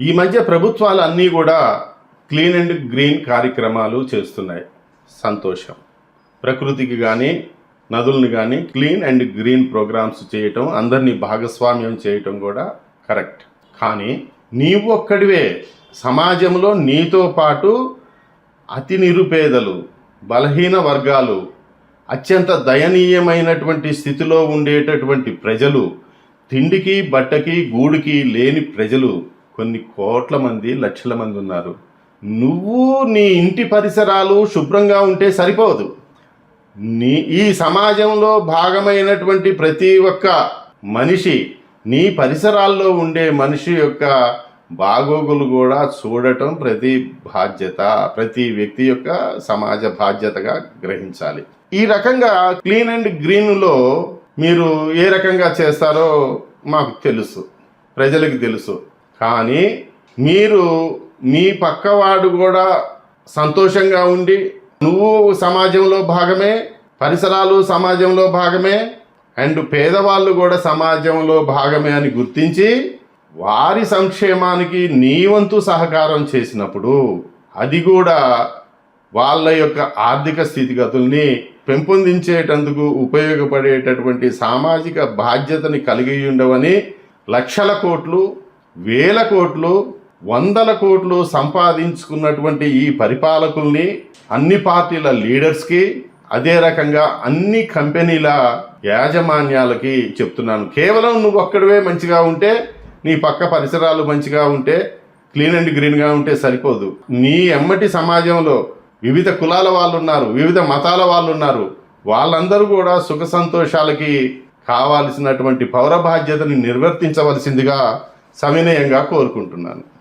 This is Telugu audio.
ఈ మధ్య ప్రభుత్వాలు అన్నీ కూడా క్లీన్ అండ్ గ్రీన్ కార్యక్రమాలు చేస్తున్నాయి. సంతోషం. ప్రకృతికి కానీ నదులను కానీ క్లీన్ అండ్ గ్రీన్ ప్రోగ్రామ్స్ చేయటం అందరినీ భాగస్వామ్యం చేయటం కూడా కరెక్ట్. కానీ నీవు ఒక్కడివే. సమాజంలో నీతో పాటు అతి నిరుపేదలు బలహీన వర్గాలు అత్యంత దయనీయమైనటువంటి స్థితిలో ఉండేటటువంటి ప్రజలు తిండికి బట్టకి గూడికి లేని ప్రజలు కొన్ని కోట్ల మంది లక్షల మంది ఉన్నారు. నువ్వు నీ ఇంటి పరిసరాలు శుభ్రంగా ఉంటే సరిపోదు. నీ ఈ సమాజంలో భాగమైనటువంటి ప్రతి ఒక్క మనిషి నీ పరిసరాల్లో ఉండే మనిషి యొక్క బాగోగులు కూడా చూడటం ప్రతి బాధ్యత ప్రతి వ్యక్తి యొక్క సమాజ బాధ్యతగా గ్రహించాలి. ఈ రకంగా క్లీన్ అండ్ గ్రీన్లో మీరు ఏ రకంగా చేస్తారో మాకు తెలుసు. ప్రజలకు తెలుసు. కానీ మీరు మీ పక్కవాడు కూడా సంతోషంగా ఉండి నువ్వు సమాజంలో భాగమే పరిసరాలు సమాజంలో భాగమే అండ్ పేదవాళ్ళు కూడా సమాజంలో భాగమే అని గుర్తించి వారి సంక్షేమానికి నీ వంతు సహకారం చేసినప్పుడు అది కూడా వాళ్ళ యొక్క ఆర్థిక స్థితిగతుల్ని పెంపొందించేటందుకు ఉపయోగపడేటటువంటి సామాజిక బాధ్యతని కలిగి ఉండవని లక్షల కోట్లు వేల కోట్లు వందల కోట్లు సంపాదించుకున్నటువంటి ఈ పరిపాలకుల్ని అన్ని పార్టీల లీడర్స్కి అదే రకంగా అన్ని కంపెనీల యాజమాన్యాలకి చెప్తున్నాను. కేవలం నువ్వు ఒక్కడివే మంచిగా ఉంటే నీ పక్క పరిసరాలు మంచిగా ఉంటే క్లీన్ అండ్ గ్రీన్గా ఉంటే సరిపోదు. నీ ఎమ్మటి సమాజంలో వివిధ కులాల వాళ్ళు ఉన్నారు వివిధ మతాల వాళ్ళు ఉన్నారు వాళ్ళందరూ కూడా సుఖ సంతోషాలకి కావాల్సినటువంటి పౌర బాధ్యతని నిర్వర్తించవలసిందిగా సవినయంగా కోరుకుంటున్నాను.